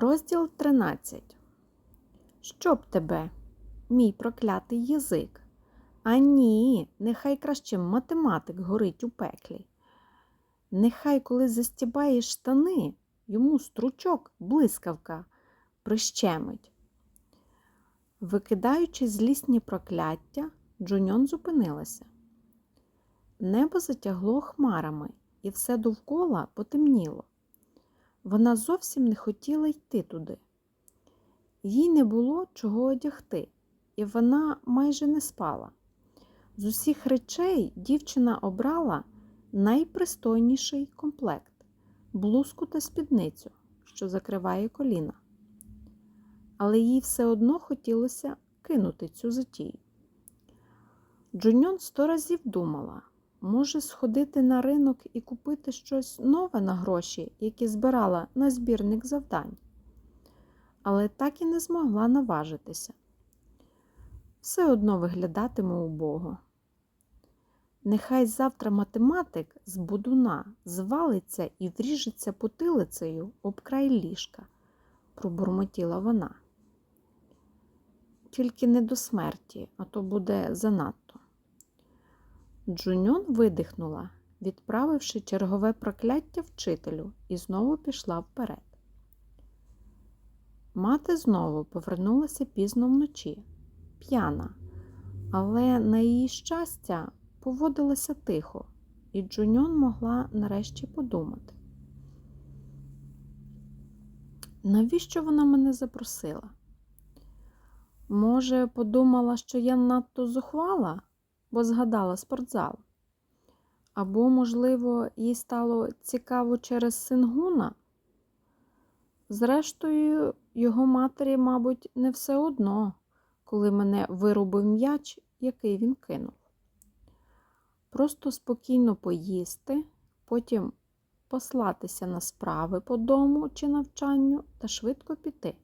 Розділ 13. Щоб тебе, мій проклятий язик. А ні, нехай краще математик горить у пеклі. Нехай, коли застібаєш штани, йому стручок, блискавка, прищемить. Викидаючи злісні прокляття, Джуньон зупинилася. Небо затягло хмарами, і все довкола потемніло. Вона зовсім не хотіла йти туди. Їй не було чого одягти, і вона майже не спала. З усіх речей дівчина обрала найпристойніший комплект блузку та спідницю, що закриває коліна. Але їй все одно хотілося кинути цю затію. Джуньон сто разів думала, може сходити на ринок і купити щось нове на гроші, які збирала на збірник завдань. Але так і не змогла наважитися. Все одно виглядатиме убого. Нехай завтра математик з будуна звалиться і вріжеться потилицею об край ліжка, пробурмотіла вона. Тільки не до смерті, а то буде занадто. Джуньон видихнула, відправивши чергове прокляття вчителю, і знову пішла вперед. Мати знову повернулася пізно вночі, п'яна, але на її щастя поводилася тихо, і Джуньон могла нарешті подумати. Навіщо вона мене запросила? Може, подумала, що я надто зухвала, бо згадала спортзал. Або, можливо, їй стало цікаво через сингуна. Зрештою, його матері, мабуть, не все одно, коли мене вирубив м'яч, який він кинув. Просто спокійно поїсти, потім послатися на справи по дому чи навчанню та швидко піти.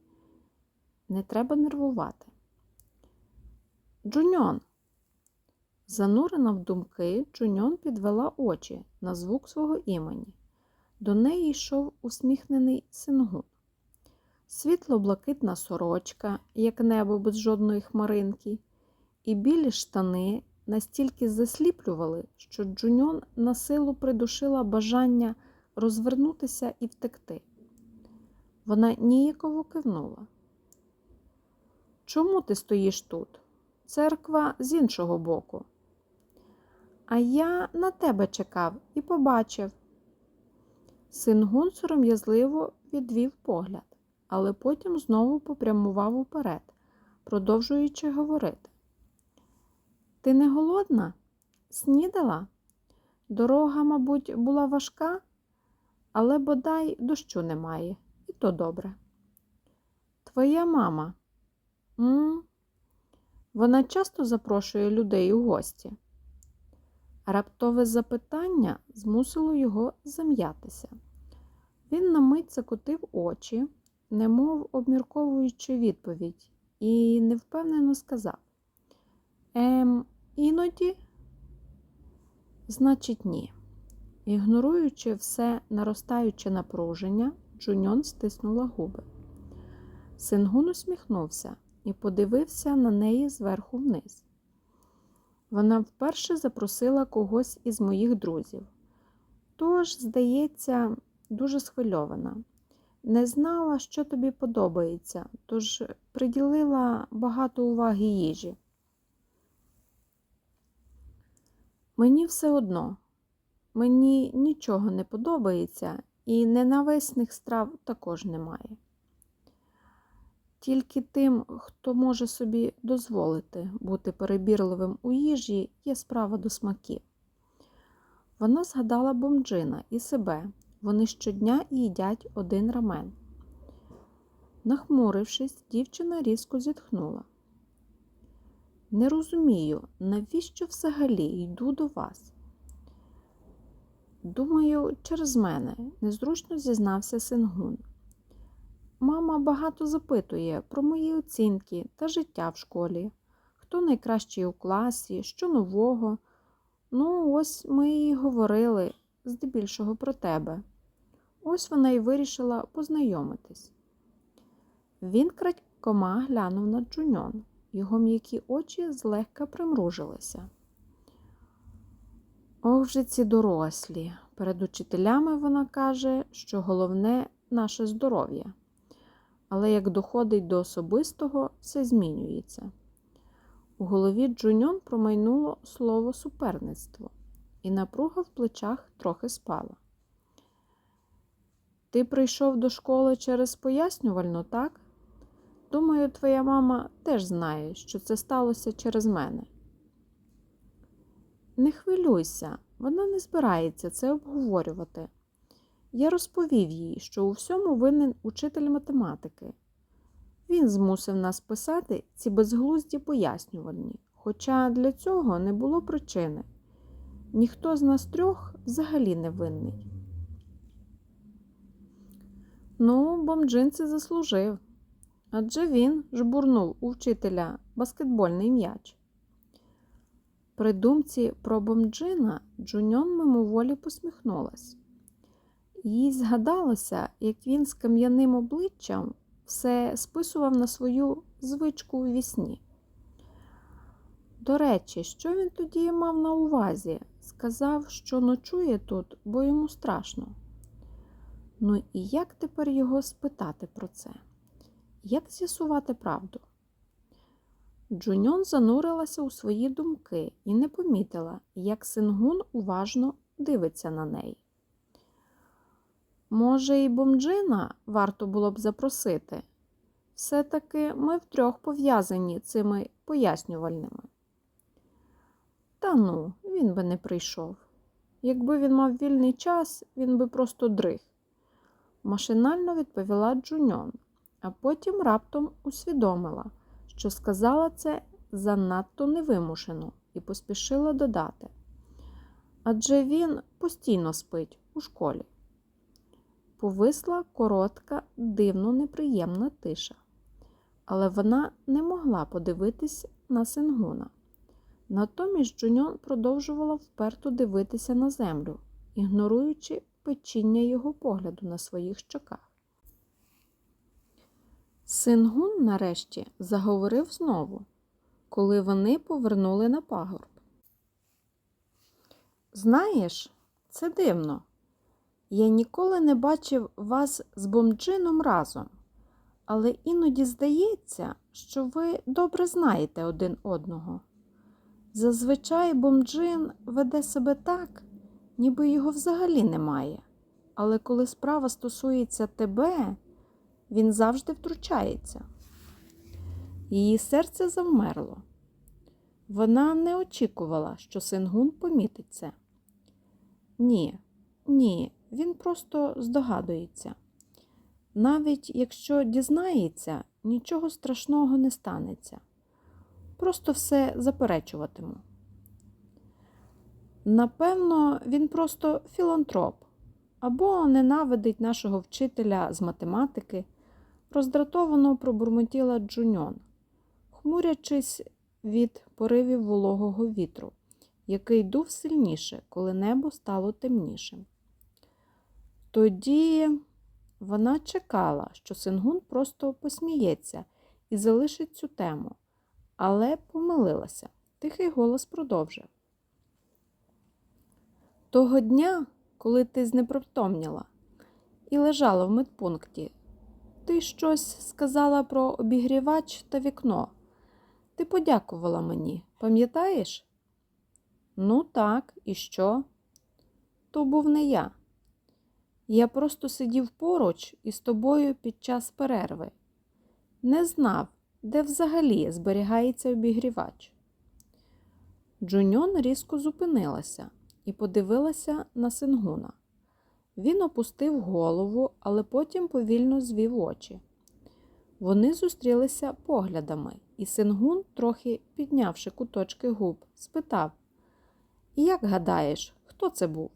Не треба нервувати. Джуньон. Занурена в думки, Джуньон підвела очі на звук свого імені. До неї йшов усміхнений сингун. Світло-блакитна сорочка, як небо без жодної хмаринки, і білі штани настільки засліплювали, що Джуньон на силу придушила бажання розвернутися і втекти. Вона ніяково кивнула. Чому ти стоїш тут? Церква з іншого боку. А я на тебе чекав і побачив. Сингун сором'язливо відвів погляд, але потім знову попрямував уперед, продовжуючи говорити. Ти не голодна? Снідала? Дорога, мабуть, була важка, але бодай дощу немає, і то добре. Твоя мама. М? Вона часто запрошує людей у гості. Раптове запитання змусило його зам'ятися. Він на мить закотив очі, немов обмірковуючи відповідь, і невпевнено сказав: Ем, іноді, значить, ні. Ігноруючи все наростаюче напруження, Джуньон стиснула губи. Сингун усміхнувся і подивився на неї зверху вниз. Вона вперше запросила когось із моїх друзів. Тож, здається, дуже схвильована. Не знала, що тобі подобається, тож приділила багато уваги їжі. Мені все одно, мені нічого не подобається, і ненависних страв також немає. Тільки тим, хто може собі дозволити бути перебірливим у їжі, є справа до смаків. Вона згадала бомджина і себе. Вони щодня їдять один рамен. Нахмурившись, дівчина різко зітхнула. Не розумію, навіщо взагалі йду до вас? Думаю, через мене, незручно зізнався Сингун. Мама багато запитує про мої оцінки та життя в школі, хто найкращий у класі, що нового. Ну, ось ми і говорили здебільшого про тебе. Ось вона й вирішила познайомитись. Він крадькома глянув на Джуньон. Його м'які очі злегка примружилися. Ох же ці дорослі. Перед учителями вона каже, що головне наше здоров'я. Але як доходить до особистого, все змінюється. У голові Джуньон промайнуло слово суперництво, і напруга в плечах трохи спала. Ти прийшов до школи через пояснювальну, так? Думаю, твоя мама теж знає, що це сталося через мене. Не хвилюйся, вона не збирається це обговорювати. Я розповів їй, що у всьому винен учитель математики. Він змусив нас писати ці безглузді пояснювальні, хоча для цього не було причини. Ніхто з нас трьох взагалі не винний. Ну, бомджин це заслужив. Адже він жбурнув у вчителя баскетбольний м'яч. При думці про бомджина Джуньон мимоволі посміхнулась. Їй згадалося, як він з кам'яним обличчям все списував на свою звичку у вісні. До речі, що він тоді мав на увазі? Сказав, що ночує тут, бо йому страшно. Ну і як тепер його спитати про це? Як з'ясувати правду? Джуньон занурилася у свої думки і не помітила, як Сингун уважно дивиться на неї. Може, і бомджина варто було б запросити. Все-таки ми втрьох пов'язані цими пояснювальними. Та ну, він би не прийшов. Якби він мав вільний час, він би просто дриг. Машинально відповіла Джуньон, а потім раптом усвідомила, що сказала це занадто невимушено і поспішила додати. Адже він постійно спить у школі. Повисла коротка, дивно неприємна тиша, але вона не могла подивитись на Сингуна. Натомість Джуньон продовжувала вперто дивитися на землю, ігноруючи печіння його погляду на своїх щоках. Сингун нарешті заговорив знову, коли вони повернули на пагорб. Знаєш, це дивно. Я ніколи не бачив вас з бомджином разом, але іноді здається, що ви добре знаєте один одного. Зазвичай бомджин веде себе так, ніби його взагалі немає. Але коли справа стосується тебе, він завжди втручається. Її серце завмерло. Вона не очікувала, що Сингун помітить це. Ні, ні, він просто здогадується. Навіть якщо дізнається, нічого страшного не станеться. Просто все заперечуватиму. Напевно, він просто філантроп або ненавидить нашого вчителя з математики, роздратовано пробурмотіла Джуньон, хмурячись від поривів вологого вітру, який дув сильніше, коли небо стало темнішим. Тоді вона чекала, що Сингун просто посміється і залишить цю тему, але помилилася. Тихий голос продовжив. Того дня, коли ти знепритомніла і лежала в медпункті, ти щось сказала про обігрівач та вікно. Ти подякувала мені, пам'ятаєш? Ну, так, і що? То був не я. Я просто сидів поруч із тобою під час перерви. Не знав, де взагалі зберігається обігрівач. Джуньон різко зупинилася і подивилася на Сингуна. Він опустив голову, але потім повільно звів очі. Вони зустрілися поглядами, і Сингун, трохи піднявши куточки губ, спитав Як гадаєш, хто це був?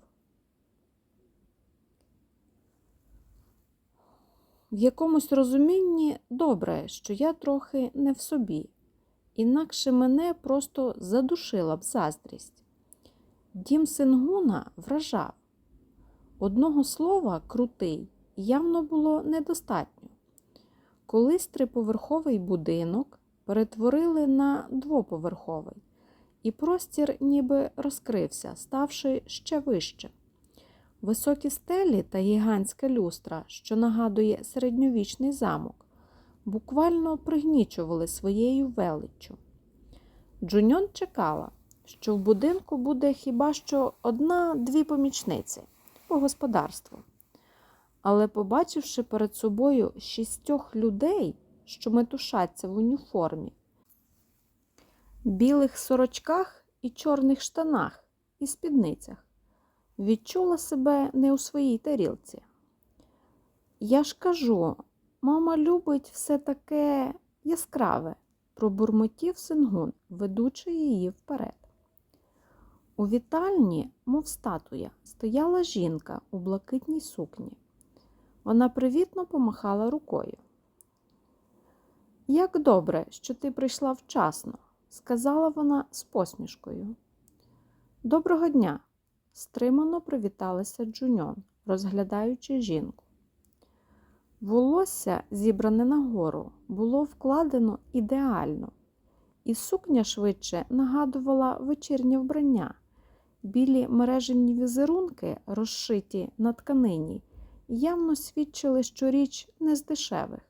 В якомусь розумінні добре, що я трохи не в собі, інакше мене просто задушила б заздрість. Дім Сингуна вражав. Одного слова крутий явно було недостатньо. Колись триповерховий будинок перетворили на двоповерховий, і простір ніби розкрився, ставши ще вище. Високі стелі та гігантська люстра, що нагадує середньовічний замок, буквально пригнічували своєю величчю. Джуньон чекала, що в будинку буде хіба що одна-дві помічниці по господарству. Але, побачивши перед собою шістьох людей, що метушаться в уніформі, білих сорочках і чорних штанах і спідницях, відчула себе не у своїй тарілці. Я ж кажу, мама любить все таке яскраве, пробурмотів Сингун, ведучи її вперед. У вітальні, мов статуя, стояла жінка у блакитній сукні. Вона привітно помахала рукою. Як добре, що ти прийшла вчасно, сказала вона з посмішкою. Доброго дня, стримано привіталася Джуньон, розглядаючи жінку. Волосся, зібране нагору, було вкладено ідеально, і сукня швидше нагадувала вечірнє вбрання. Білі мережені візерунки, розшиті на тканині, явно свідчили, що річ не з дешевих.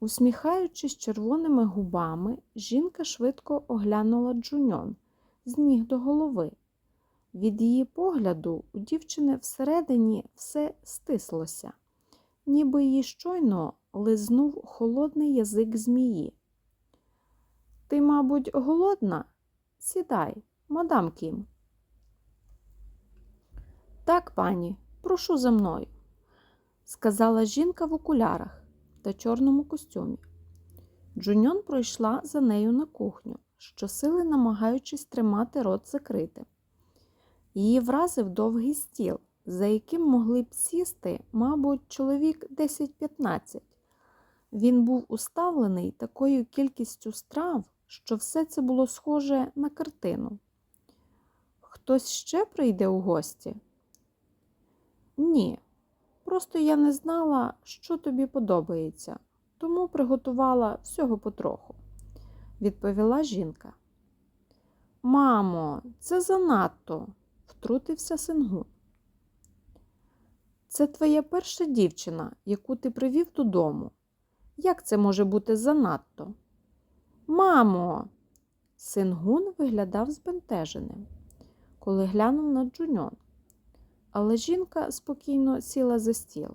Усміхаючись червоними губами, жінка швидко оглянула Джуньон з ніг до голови. Від її погляду у дівчини всередині все стислося, ніби її щойно лизнув холодний язик змії. Ти, мабуть, голодна? Сідай, мадам Кім. Так, пані, прошу за мною, сказала жінка в окулярах та чорному костюмі. Джуньон пройшла за нею на кухню, щосили намагаючись тримати рот закритим. Її вразив довгий стіл, за яким могли б сісти, мабуть, чоловік 10-15. Він був уставлений такою кількістю страв, що все це було схоже на картину. Хтось ще прийде у гості? Ні, просто я не знала, що тобі подобається, тому приготувала всього потроху, відповіла жінка. Мамо, це занадто, втрутився Сингун. Це твоя перша дівчина, яку ти привів додому. Як це може бути занадто? Мамо, Сингун виглядав збентеженим, коли глянув на Джуньон. Але жінка спокійно сіла за стіл.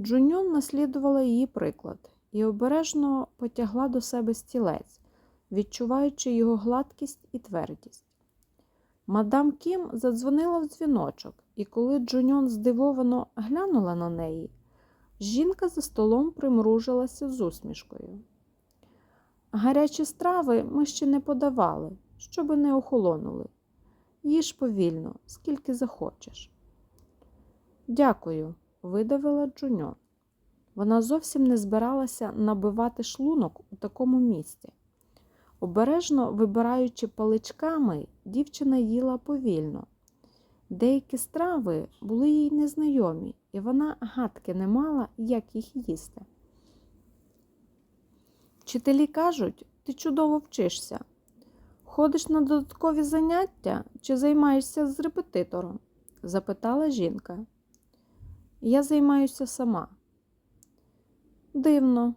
Джуньон наслідувала її приклад і обережно потягла до себе стілець, відчуваючи його гладкість і твердість. Мадам Кім задзвонила в дзвіночок, і коли Джуньон здивовано глянула на неї, жінка за столом примружилася з усмішкою. Гарячі страви ми ще не подавали, щоби не охолонули. Їж повільно, скільки захочеш. Дякую, видавила Джуньон. Вона зовсім не збиралася набивати шлунок у такому місці. Обережно вибираючи паличками, дівчина їла повільно. Деякі страви були їй незнайомі, і вона гадки не мала, як їх їсти. Вчителі кажуть, ти чудово вчишся. Ходиш на додаткові заняття чи займаєшся з репетитором? запитала жінка. Я займаюся сама. Дивно.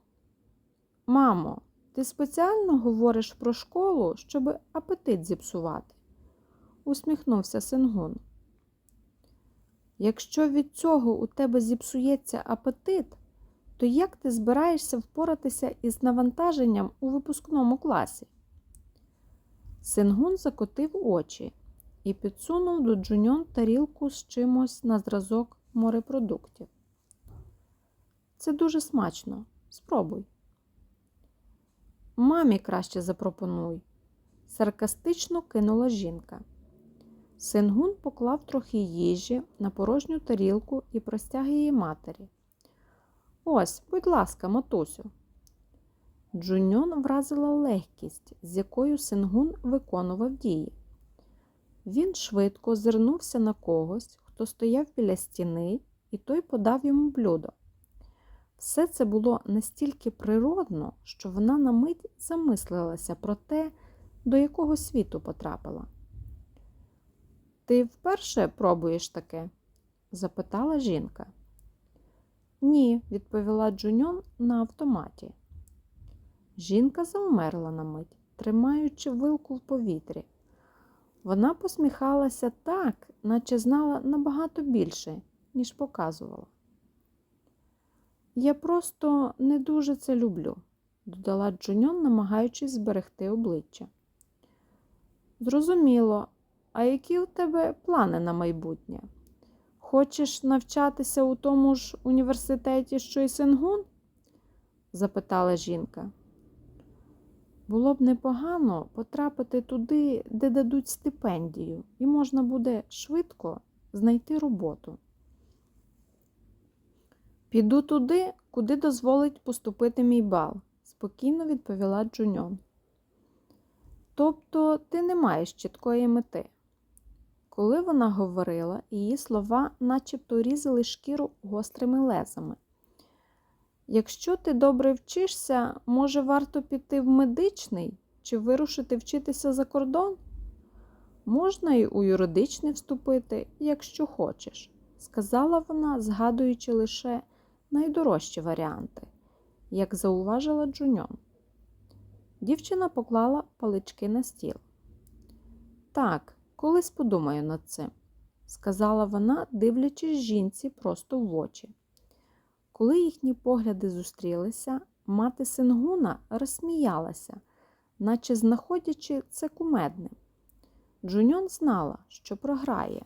Мамо, ти спеціально говориш про школу, щоб апетит зіпсувати, усміхнувся Сингун. Якщо від цього у тебе зіпсується апетит, то як ти збираєшся впоратися із навантаженням у випускному класі? Сингун закотив очі і підсунув до Джуньон тарілку з чимось на зразок морепродуктів. Це дуже смачно. Спробуй. Мамі краще запропонуй, саркастично кинула жінка. Сингун поклав трохи їжі на порожню тарілку і простяг її матері. Ось, будь ласка, матусю. Джуньон вразила легкість, з якою Сингун виконував дії. Він швидко зирнувся на когось, хто стояв біля стіни, і той подав йому блюдо. Все це було настільки природно, що вона на мить замислилася про те, до якого світу потрапила. Ти вперше пробуєш таке? запитала жінка. Ні, відповіла Джуньон на автоматі. Жінка завмерла на мить, тримаючи вилку в повітрі. Вона посміхалася так, наче знала набагато більше, ніж показувала. Я просто не дуже це люблю, додала Джуньон, намагаючись зберегти обличчя. Зрозуміло, а які у тебе плани на майбутнє? Хочеш навчатися у тому ж університеті, що й Сенгун? запитала жінка. Було б непогано потрапити туди, де дадуть стипендію, і можна буде швидко знайти роботу. Піду туди, куди дозволить поступити мій бал, спокійно відповіла Джуньон. Тобто ти не маєш чіткої мети. Коли вона говорила, її слова начебто різали шкіру гострими лезами. Якщо ти добре вчишся, може варто піти в медичний чи вирушити вчитися за кордон? Можна й у юридичний вступити, якщо хочеш, сказала вона, згадуючи лише найдорожчі варіанти, як зауважила Джуньон. Дівчина поклала палички на стіл. Так, колись подумаю над цим, сказала вона, дивлячись жінці просто в очі. Коли їхні погляди зустрілися, мати Сингуна розсміялася, наче знаходячи це кумедним. Джуньон знала, що програє,